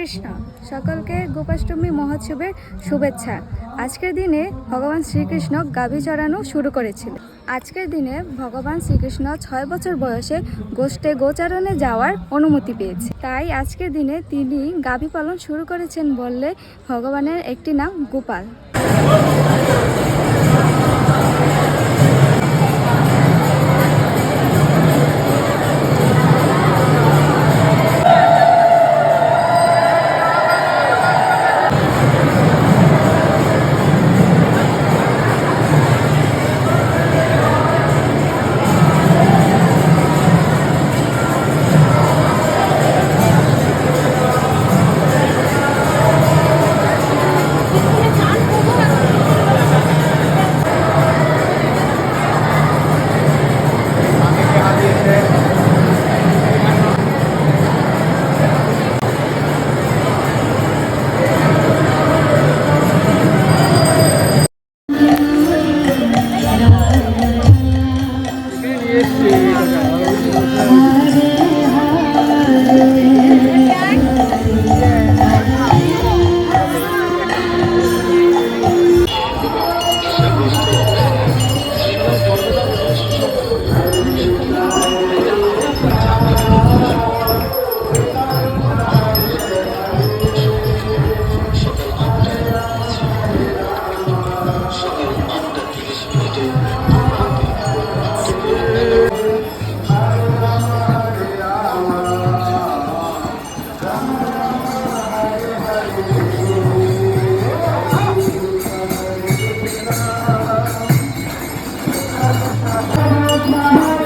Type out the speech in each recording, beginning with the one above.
কৃষ্ণ। সকলকে গোপাষ্টমী মহোৎসবের শুভেচ্ছা। আজকের দিনে ভগবান শ্রীকৃষ্ণ গাভী চড়ানো শুরু করেছিল। আজকের দিনে ভগবান শ্রীকৃষ্ণ ছয় বছর বয়সে গোষ্ঠে গোচারণে যাওয়ার অনুমতি পেয়েছে। তাই আজকের দিনে তিনি গাভী পালন শুরু করেছেন বললে ভগবানের একটি নাম গোপাল।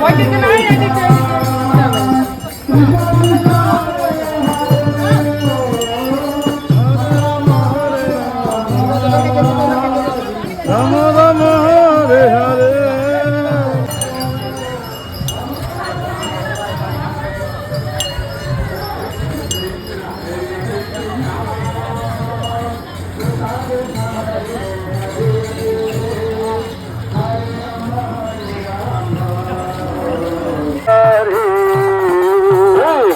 pode ir na